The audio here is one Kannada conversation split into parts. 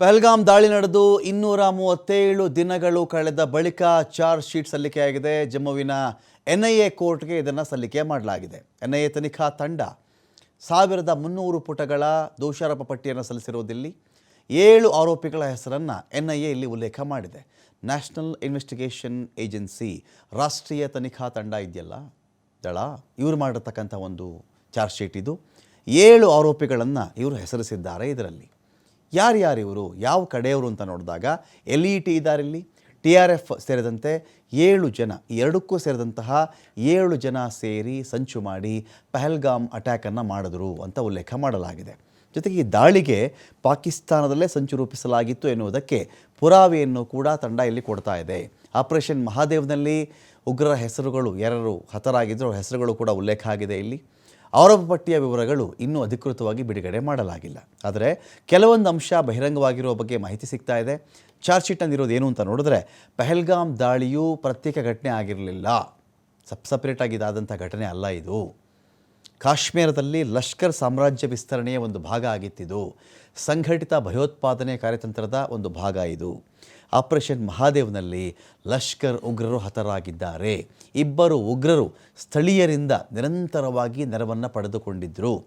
ಪಹಲ್ಗಾಮ್ ದಾಳಿ ನಡೆದು ಇನ್ನೂರ ಮೂವತ್ತೇಳು ದಿನಗಳು ಕಳೆದ ಬಳಿಕ ಚಾರ್ಜ್ ಶೀಟ್ ಸಲ್ಲಿಕೆಯಾಗಿದೆ ಜಮ್ಮುವಿನ ಎನ್ಐಎ ಕೋರ್ಟ್ಗೆ ಇದನ್ನು ಸಲ್ಲಿಕೆ ಮಾಡಲಾಗಿದೆ. ಎನ್ಐಎ ತನಿಖಾ ತಂಡ ಸಾವಿರದ ಮುನ್ನೂರು ಪುಟಗಳ ದೋಷಾರೋಪ ಪಟ್ಟಿಯನ್ನು ಸಲ್ಲಿಸಿರುವುದಿಲ್ಲಿ ಏಳು ಆರೋಪಿಗಳ ಹೆಸರನ್ನು ಎನ್ಐಎ ಇಲ್ಲಿ ಉಲ್ಲೇಖ ಮಾಡಿದೆ. ನ್ಯಾಷನಲ್ ಇನ್ವೆಸ್ಟಿಗೇಷನ್ ಏಜೆನ್ಸಿ ರಾಷ್ಟ್ರೀಯ ತನಿಖಾ ತಂಡ ಇದೆಯಲ್ಲ? ದಳ, ಇವರು ಮಾಡಿರ್ತಕ್ಕಂಥ ಒಂದು ಚಾರ್ಜ್ ಶೀಟ್ ಇದು. ಏಳು ಆರೋಪಿಗಳನ್ನು ಇವರು ಹೆಸರಿಸಿದ್ದಾರೆ ಇದರಲ್ಲಿ. ಯಾರ್ಯಾರು ಇವರು? ಯಾವ ಕಡೆಯವರು ಅಂತ ನೋಡಿದಾಗ ಎಲ್ ಇ ಟಿ ಇದ್ದಾರೆ ಇಲ್ಲಿ. ಟಿ ಆರ್ ಎಫ್ ಸೇರಿದಂತೆ ಏಳು ಜನ ಎರಡಕ್ಕೂ ಸೇರಿದಂತಹ ಏಳು ಜನ ಸೇರಿ ಸಂಚು ಮಾಡಿ ಪಹಲ್ಗಾಮ್ ಅಟ್ಯಾಕನ್ನು ಮಾಡಿದ್ರು ಅಂತ ಉಲ್ಲೇಖ ಮಾಡಲಾಗಿದೆ. ಜೊತೆಗೆ ಈ ದಾಳಿಗೆ ಪಾಕಿಸ್ತಾನದಲ್ಲೇ ಸಂಚು ರೂಪಿಸಲಾಗಿತ್ತು ಎನ್ನುವುದಕ್ಕೆ ಪುರಾವೆಯನ್ನು ಕೂಡ ತಂಡ ಇಲ್ಲಿ ಕೊಡ್ತಾ ಇದೆ. ಆಪರೇಷನ್ ಮಹಾದೇವ್ನಲ್ಲಿ ಉಗ್ರರ ಹೆಸರುಗಳು ಯಾರು ಹತರಾಗಿದ್ದರು ಹೆಸರುಗಳು ಕೂಡ ಉಲ್ಲೇಖ ಆಗಿದೆ ಇಲ್ಲಿ. ಆರೋಪ ಪಟ್ಟಿಯ ವಿವರಗಳು ಇನ್ನೂ ಅಧಿಕೃತವಾಗಿ ಬಿಡುಗಡೆ ಮಾಡಲಾಗಿಲ್ಲ. ಆದರೆ ಕೆಲವೊಂದು ಅಂಶ ಬಹಿರಂಗವಾಗಿರುವ ಬಗ್ಗೆ ಮಾಹಿತಿ ಸಿಗ್ತಾ ಇದೆ. ಚಾರ್ಜ್ ಶೀಟ್ನಲ್ಲಿರೋದು ಏನು ಅಂತ ನೋಡಿದ್ರೆ ಪೆಹಲ್ಗಾಮ್ ದಾಳಿಯು ಪ್ರತ್ಯೇಕ ಘಟನೆ ಆಗಿರಲಿಲ್ಲ. ಸಪ್ ಸಪ್ರೇಟ್ ಆಗಿದ್ದಾದಂಥ ಘಟನೆ ಅಲ್ಲ ಇದು. ಕಾಶ್ಮೀರದಲ್ಲಿ ಲಷ್ಕರ್ ಸಾಮ್ರಾಜ್ಯ ವಿಸ್ತರಣೆಯ ಒಂದು ಭಾಗ ಆಗಿತ್ತಿದು. ಸಂಘಟಿತ ಭಯೋತ್ಪಾದನೆ ಕಾರ್ಯತಂತ್ರದ ಒಂದು ಭಾಗ ಇದು. ಆಪರೇಷನ್ ಮಹಾದೇವ್ನಲ್ಲಿ ಲಷ್ಕರ್ ಉಗ್ರರು ಹತರಾಗಿದ್ದಾರೆ. ಇಬ್ಬರು ಉಗ್ರರು ಸ್ಥಳೀಯರಿಂದ ನಿರಂತರವಾಗಿ ನೆರವನ್ನು ಪಡೆದುಕೊಂಡಿದ್ದರು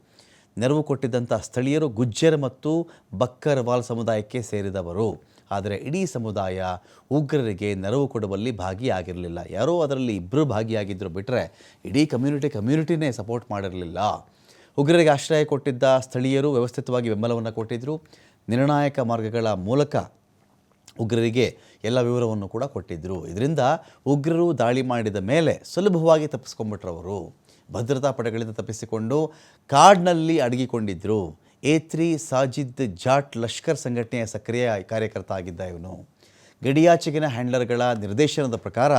ನೆರವು ಕೊಟ್ಟಿದ್ದಂಥ ಸ್ಥಳೀಯರು ಗುಜ್ಜರ್ ಮತ್ತು ಬಕ್ಕರ್ವಾಲ್ ಸಮುದಾಯಕ್ಕೆ ಸೇರಿದವರು. ಆದರೆ ಇಡೀ ಸಮುದಾಯ ಉಗ್ರರಿಗೆ ನೆರವು ಕೊಡುವಲ್ಲಿ ಭಾಗಿಯಾಗಿರಲಿಲ್ಲ. ಯಾರೋ ಅದರಲ್ಲಿ ಇಬ್ಬರು ಭಾಗಿಯಾಗಿದ್ದರು ಬಿಟ್ಟರೆ ಇಡೀ ಕಮ್ಯುನಿಟಿ ಕಮ್ಯುನಿಟಿನೇ ಸಪೋರ್ಟ್ ಮಾಡಿರಲಿಲ್ಲ. ಉಗ್ರರಿಗೆ ಆಶ್ರಯ ಕೊಟ್ಟಿದ್ದ ಸ್ಥಳೀಯರು ವ್ಯವಸ್ಥಿತವಾಗಿ ಬೆಂಬಲವನ್ನು ಕೊಟ್ಟಿದ್ದರು ನಿರ್ಣಾಯಕ ಮಾರ್ಗಗಳ ಮೂಲಕ ಉಗ್ರರಿಗೆ ಎಲ್ಲ ವಿವರವನ್ನು ಕೂಡ ಕೊಟ್ಟಿದ್ದರು ಇದರಿಂದ ಉಗ್ರರು ದಾಳಿ ಮಾಡಿದ ಮೇಲೆ ಸುಲಭವಾಗಿ ತಪ್ಪಿಸ್ಕೊಂಡ್ಬಿಟ್ರವರು. ಭದ್ರತಾ ಪಡೆಗಳಿಂದ ತಪ್ಪಿಸಿಕೊಂಡು ಕಾಡ್ನಲ್ಲಿ ಅಡಗಿಕೊಂಡಿದ್ದರು ಎ ತ್ರೀ ಸಾಜಿದ್ ಜಾಟ್ ಲಷ್ಕರ್ ಸಂಘಟನೆಯ ಸಕ್ರಿಯ ಕಾರ್ಯಕರ್ತ ಆಗಿದ್ದ ಇವನು. ಗಡಿಯಾಚೆಗಿನ ಹ್ಯಾಂಡ್ಲರ್ಗಳ ನಿರ್ದೇಶನದ ಪ್ರಕಾರ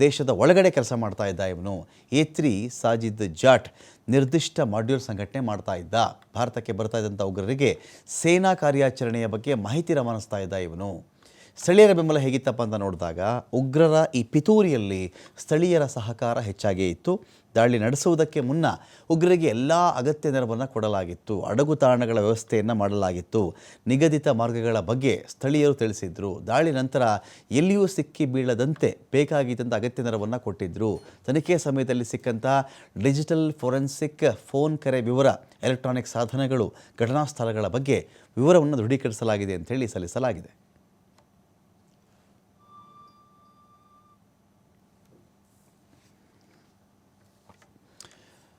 ದೇಶದ ಒಳಗಡೆ ಕೆಲಸ ಮಾಡ್ತಾ ಇದ್ದ ಇವನು. ಎ ತ್ರೀ ಸಾಜಿದ್ ಜಾಟ್ ನಿರ್ದಿಷ್ಟ ಮಾಡ್ಯೂಲ್ ಸಂಘಟನೆ ಮಾಡ್ತಾ ಇದ್ದ. ಭಾರತಕ್ಕೆ ಬರ್ತಾ ಇದ್ದಂಥ ಉಗ್ರರಿಗೆ ಸೇನಾ ಕಾರ್ಯಾಚರಣೆಯ ಬಗ್ಗೆ ಮಾಹಿತಿ ರವಾನಿಸ್ತಾ ಇದ್ದ ಇವನು. ಸ್ಥಳೀಯರ ಬೆಂಬಲ ಹೇಗಿತ್ತಪ್ಪ ಅಂತ ನೋಡಿದಾಗ ಉಗ್ರರ ಈ ಪಿತೂರಿಯಲ್ಲಿ ಸ್ಥಳೀಯರ ಸಹಕಾರ ಹೆಚ್ಚಾಗಿಯೇ ಇತ್ತು. ದಾಳಿ ನಡೆಸುವುದಕ್ಕೆ ಮುನ್ನ ಉಗ್ರರಿಗೆ ಎಲ್ಲ ಅಗತ್ಯ ನೆರವನ್ನು ಕೊಡಲಾಗಿತ್ತು. ಅಡಗು ತಾಣಗಳ ವ್ಯವಸ್ಥೆಯನ್ನು ಮಾಡಲಾಗಿತ್ತು. ನಿಗದಿತ ಮಾರ್ಗಗಳ ಬಗ್ಗೆ ಸ್ಥಳೀಯರು ತಿಳಿಸಿದ್ರು. ದಾಳಿ ನಂತರ ಎಲ್ಲಿಯೂ ಸಿಕ್ಕಿ ಬೀಳದಂತೆ ಬೇಕಾಗಿದ್ದಂಥ ಅಗತ್ಯ ನೆರವನ್ನು ಕೊಟ್ಟಿದ್ದರು ತನಿಖೆ ಸಮಯದಲ್ಲಿ ಸಿಕ್ಕಂಥ ಡಿಜಿಟಲ್ ಫೋರೆನ್ಸಿಕ್ ಫೋನ್ ಕರೆ ವಿವರ, ಎಲೆಕ್ಟ್ರಾನಿಕ್ ಸಾಧನಗಳು, ಘಟನಾ ಸ್ಥಳಗಳ ಬಗ್ಗೆ ವಿವರವನ್ನು ದೃಢೀಕರಿಸಲಾಗಿದೆ ಅಂತೇಳಿ ಸಲ್ಲಿಸಲಾಗಿದೆ.